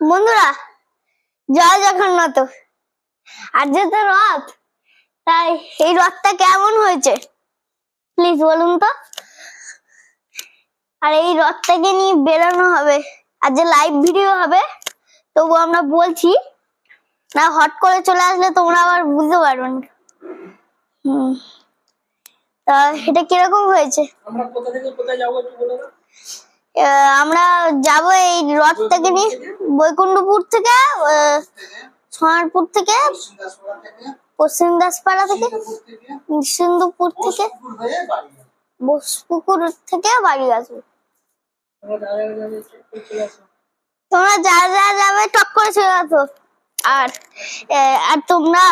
বন্ধুরা, জয় জগন্নাথ। যে তো রথ, তাই এই রথটা কেমন হয়েছে? প্লিজ বলুন তো। আর এই রথটাকে নিয়ে বেরোনো হবে, আর যে লাইভ ভিডিও হবে, তবু আমরা বলছি, না হট করে চলে আসলে তোমরা আবার বুঝতে পারবে না। হুম। তা এটা কীরকম হয়েছে? আমরা কোথা থেকে কোথায় যাব একটু আমরা যাব এই রথটাকে নিয়ে বৈকুণ্ঠপুর থেকে সোনারপুর থেকে, পশ্চিম দাসপাড়া থেকে, সিন্ধুপুর থেকে, বসপুকুর থেকে বাড়ি আসব। তোমরা যা যা যাবে টক করে চলে আসো। আর আর তোমরা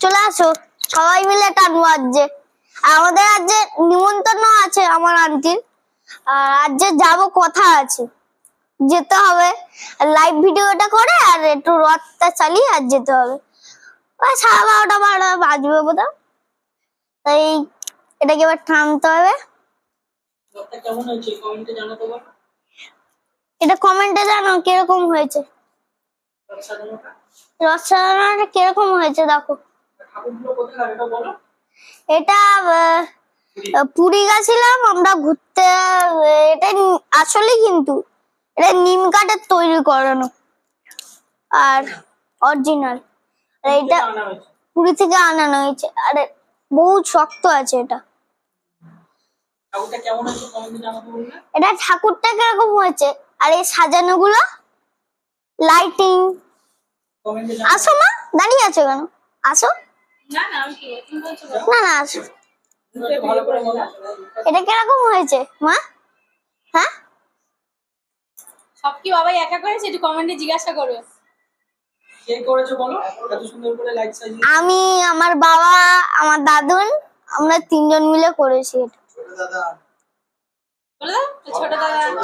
চলে আসো। সবাই মিলে টানবো আজকে আমাদের আজকে নিমন্ত্রণ আছে আমার আন্টির। আর আজকে যাব কথা আছে। যেতে হবে। লাইভ ভিডিওটা করে আর একটু রথটা চালিয়ে আর যেতে হবে। সাড়ে বারোটা বারোটা বাজবে বোধহয়। তাই এটাকে এবার টানতে হবে। এটা কমেন্টে জানো কীরকম হয়েছে? রথ সাজানোটা? কীরকম হয়েছে দেখো। এটা পুরী গেছিলাম আমরা ঘুরতে আসলে কিন্তু এটা নিম কাঠের তৈরি করানো। আর অরিজিনাল আর এটা পুরী থেকে আনানো হয়েছে। আর বহু শক্ত আছে এটা। এটা ঠাকুরটা কীরকম হয়েছে? আর এই সাজানো গুলো লাইটিং আসো মা দাঁড়িয়ে আছো কেন? আসো। না না আসো। এটা কীরকম হয়েছে মা? সব কি বাবাই একা করেছে? একটু কমেন্টে জিজ্ঞাসা করো। কে করেছ বলো? এত সুন্দর করে লাইট সাজিয়ে আমি আমার বাবা আমার দাদুন আমরা তিনজন মিলে করেছি এটা। ছোট দাদা।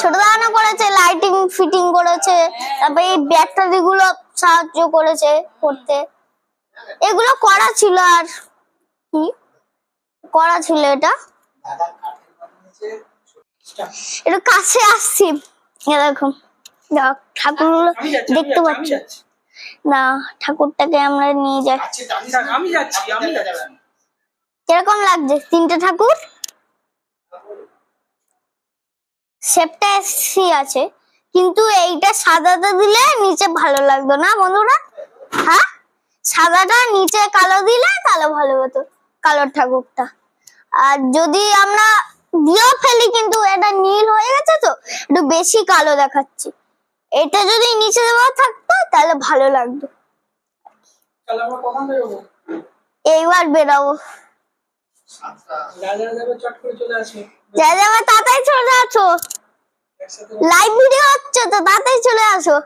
ছোট দাদানো করেছে লাইটিং ফিটিং করেছে তারপরে এই ব্যাটারি গুলো সাহায্য করেছে করতে। এগুলো করা ছিল আর কি? করা ছিল এটা। একটু কাছে আসছি। এরকম দেখ। ঠাকুরগুলো দেখতে পাচ্ছি। না ঠাকুরটাকে আমরা নিয়ে যাচ্ছি। কীরকম লাগছে? তিনটে ঠাকুর? শেপটা এসি আছে কিন্তু এইটা সাদাটা দিলে নিচে ভালো লাগতো না বন্ধুরা? হ্যাঁ? সাদাটা নিচে কালো দিলে তাহলে ভালো হতো কালো ঠাকুরটা। আর যদি আমরা দিয়েও ফেলি কিন্তু এটা নীল হয়ে গেছে তো একটু বেশি কালো দেখাচ্ছে। এটা যদি নিচে দেওয়া থাকতো তাহলে ভালো লাগতো। এইবার বেরাবো। তাড়াতাড়ি চলে আসো। লাইভ ভিডিও হচ্ছে তো তাড়াতাড়ি চলে আসো।